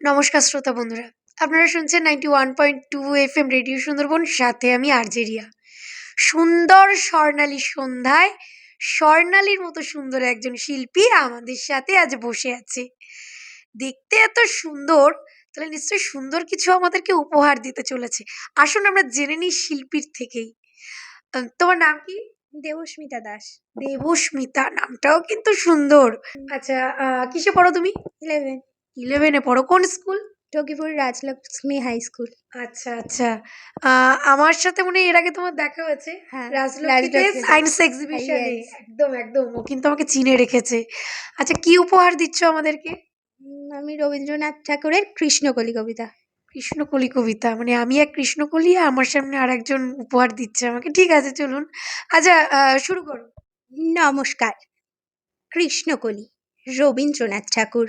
নমস্কার শ্রোতা বন্ধুরা। আপনারা শুনছেন ninety one point two F M radio Sundarban সাথে আমি আর্জেরিয়া সুন্দর স্বর্ণালী সন্ধ্যায় স্বর্ণালীর মতো সুন্দর একজন শিল্পী আমাদের সাথে আজ বসে আছে। দেখতে এত সুন্দর তাহলে নিশ্চয়ই সুন্দর কিছু আমাদেরকে উপহার দিতে চলেছে। আসুন আমরা জেনে নিই শিল্পীর থেকেই। তোমার নাম কি? দেবস্মিতা দাস। দেবস্মিতা নামটাও কিন্তু সুন্দর। আচ্ছা আহ, কিসে পড়ো তুমি? ইলেভেন ইলেভেনে পড়ো। কোন school Takipur Rajlakshmi high school আচ্ছা আচ্ছা। আমার সাথে মনে হয় এর আগে তোমার দেখা হয়েছে। হ্যাঁ রাজলক্ষ্মীতে। সায়েন্স এক্সিবিশনে একদম একদম। ও কিন্তু আমাকে চিনে রেখেছে। আচ্ছা কি উপহার দিচ্ছ আমাদেরকে? আমি রবীন্দ্রনাথ ঠাকুরের কৃষ্ণকলি কবিতা। কৃষ্ণকলি কবিতা। মানে আমি এক কৃষ্ণকলি আমার সামনে আর একজন উপহার দিচ্ছে আমাকে। ঠিক আছে চলুন। আচ্ছা শুরু করো। নমস্কার। কৃষ্ণকলি রবীন্দ্রনাথ ঠাকুর।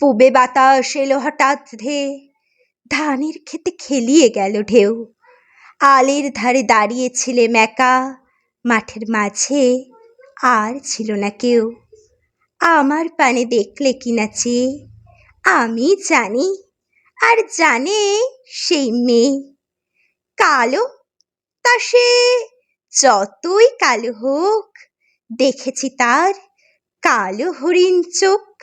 পুবে বাতাস এলো হঠাৎ ধে। ধানের খেতে খেলিয়ে গেল ঢেউ। আলের ধারে দাঁড়িয়েছিলেম একা মাঠের মাঝে আর ছিল না কেউ। আমার পানে দেখলে কিনা চেয়ে। আমি জানি আর জানে সেই মেয়ে। কালো? তা সে যতই কালো হোক, দেখেছি তার কালো হরিণ চোখ।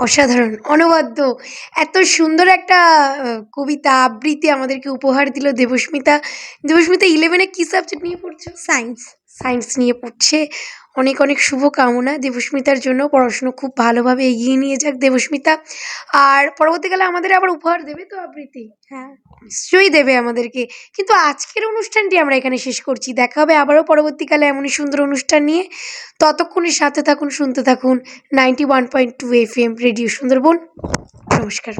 অসাধারণ, অনবদ্য। এত সুন্দর একটা কবিতা, আবৃত্তি আমাদেরকে উপহার দিল দেবস্মিতা। দেবস্মিতা ইলেভেনে কী সাবজেক্ট নিয়ে পড়ছো? সায়েন্স সায়েন্স নিয়ে পড়ছে। অনেক অনেক শুভকামনা। দেবস্মিতার জন্য পড়াশুনো খুব ভালোভাবে এগিয়ে নিয়ে যাক দেবস্মিতা। আর পরবর্তীকালে আমাদের আবার উপহার দেবে তো আবৃত্তি? হ্যাঁ। নিশ্চয়ই দেবে আমাদেরকে। কিন্তু আজকের অনুষ্ঠানটি আমরা এখানে শেষ করছি। দেখা হবে আবারও পরবর্তীকালে এমনই সুন্দর অনুষ্ঠান নিয়ে। ততক্ষণে সাথে থাকুন শুনতে থাকুন। Ninety one point two F M radio Sundarban নমস্কার।